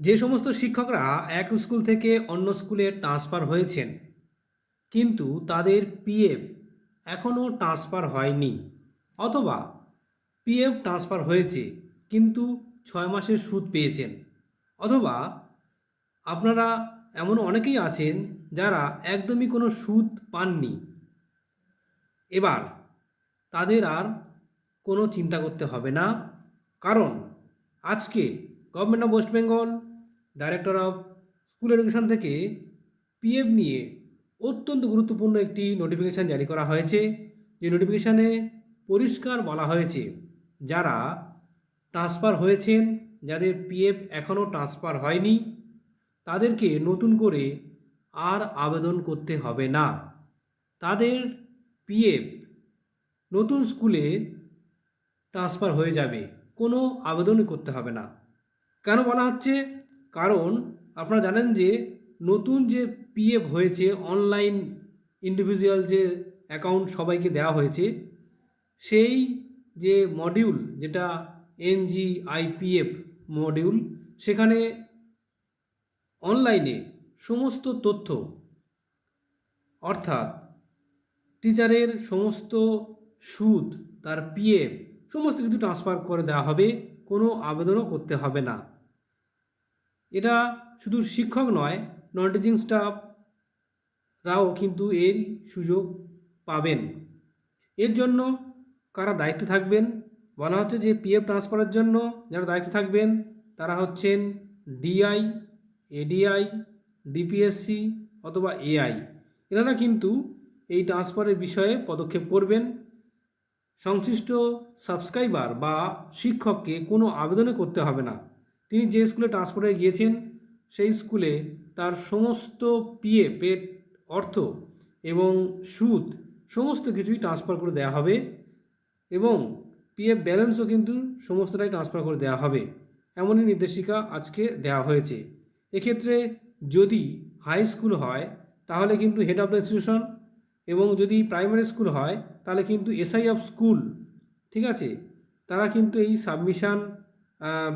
যে সমস্ত শিক্ষকরা এক স্কুল থেকে অন্য স্কুলে ট্রান্সফার হয়েছেন, কিন্তু তাদের পিএফ এখনও ট্রান্সফার হয়নি, অথবা পিএফ ট্রান্সফার হয়েছে, কিন্তু ছয় মাসের সুদ পেয়েছেন, অথবা আপনারা এমন অনেকেই আছেন যারা একদমই কোনো সুদ পাননি। এবার তাদের আর কোনো চিন্তা করতে হবে না, কারণ আজকে government of West Bengal director of school education থেকে পিএফ নিয়ে অত্যন্ত গুরুত্বপূর্ণ একটি নোটিফিকেশান জারি করা হয়েছে। যে নোটিফিকেশানে পরিষ্কার বলা হয়েছে, যারা ট্রান্সফার হয়েছেন, যাদের পিএফ এখনও ট্রান্সফার হয়নি, তাদেরকে নতুন করে আর আবেদন করতে হবে না। তাদের পিএফ নতুন স্কুলে ট্রান্সফার হয়ে যাবে, কোনো আবেদনই করতে হবে না। কেন বলা হচ্ছে? কারণ আপনারা জানেন যে নতুন যে পিএফ হয়েছে অনলাইন ইন্ডিভিজুয়াল যে অ্যাকাউন্ট সবাইকে দেওয়া হয়েছে, সেই যে মডিউল যেটা এনজি আইপিএফ মডিউল সেখানে অনলাইনে সমস্ত তথ্য, অর্থাৎ টিচারের সমস্ত সুদ, তার পিএফ সমস্ত কিছু ট্রান্সফার করে দেওয়া হবে, কোনো আবেদনও করতে হবে না। এটা শুধু শিক্ষক নয় নন টিচিং স্টাফরাও কিন্তু এর সুযোগ পাবেন। এর জন্য কারা দায়িত্বে থাকবেন? বলা হচ্ছে যে পিএফ ট্রান্সফারের জন্য যারা দায়িত্বে থাকবেন, তারা হচ্ছেন ডিআই এডিআই ডিপিএসসি অথবা এআই এনারা কিন্তু এই ট্রান্সফারের বিষয়ে পদক্ষেপ করবেন। সংশ্লিষ্ট সাবস্ক্রাইবার বা শিক্ষককে কোনো আবেদনে করতে হবে না। তিনি যে স্কুলে ট্রান্সফারে গিয়েছেন, সেই স্কুলে তার সমস্ত পিএফ এর অর্থ এবং সুদ সমস্ত কিছুই ট্রান্সফার করে দেওয়া হবে এবং পিএফ ব্যালেন্সও কিন্তু সমস্তটাই ট্রান্সফার করে দেওয়া হবে। এমনই নির্দেশিকা আজকে দেওয়া হয়েছে। এক্ষেত্রে যদি হাই স্কুল হয়, তাহলে কিন্তু হেড অফ দ্য ইনস্টিটিউশন এবং যদি প্রাইমারি স্কুল হয়, তাহলে কিন্তু এসআই অফ স্কুল ঠিক আছে? তারা কিন্তু এই সাবমিশান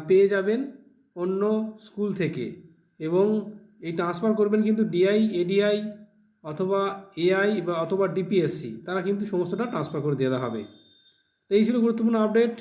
পেয়ে যাবেন। অন্য স্কুল থেকে এবং এই ট্রান্সফার করবেন কিন্তু ডিআই এডিআই অথবা এআই বা অথবা ডিপিএসসি তারা কিন্তু সমস্তটা ট্রান্সফার করে দেওয়া হবে। তো এই ছিল গুরুত্বপূর্ণ আপডেট